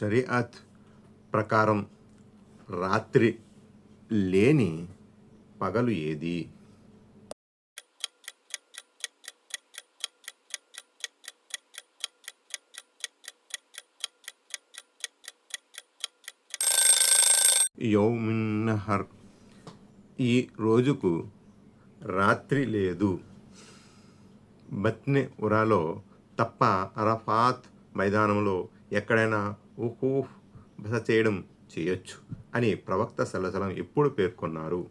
షరియాత్ ప్రకారం రాత్రి లేని పగలు ఏది? యౌమిన్నహర్. ఈ రోజుకు రాత్రి లేదు. బత్నె ఉరాలో తప్ప అరఫాత్ మైదానంలో ఎక్కడైనా ఊహూహ్ బస చేయడం చేయొచ్చు అని ప్రవక్త సలసలం ఎప్పుడు పేర్కొన్నారు.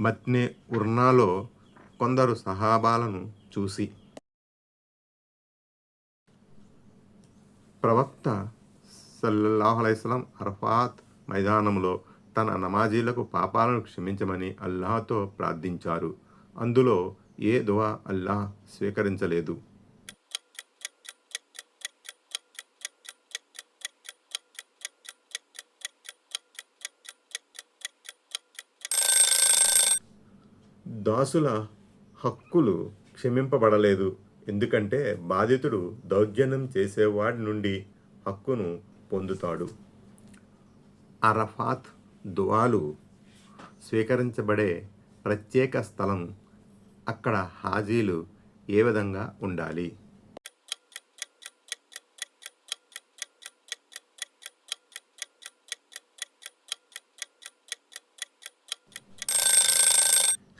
మత్నే ఉర్నాలో కొందరు సహాబాలను చూసి ప్రవక్త సల్లల్లాహు అలైస్లం అరఫాత్ మైదానంలో తన నమాజీలకు పాపాలను క్షమించమని అల్లాహతో ప్రార్థించారు. అందులో ఏ దువా అల్లాహ్ స్వీకరించలేదు. దాసుల హక్కులు క్షమింపబడలేదు. ఎందుకంటే బాధితుడు దౌర్జన్యం చేసేవాడి నుండి హక్కును పొందుతాడు. అరఫాత్ దువాలు స్వీకరించబడే ప్రత్యేక స్థలం అక్కడ హాజీలు ఏ విధంగా ఉండాలి?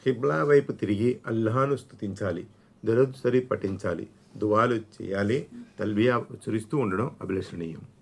హిబ్లా వైపు తిరిగి అల్లాహను స్తుతించాలి దరద్సరి పఠించాలి దువాలు చేయాలి తల్బియా ఉచ్చరిస్తూ ఉండడం అభిలషణీయం.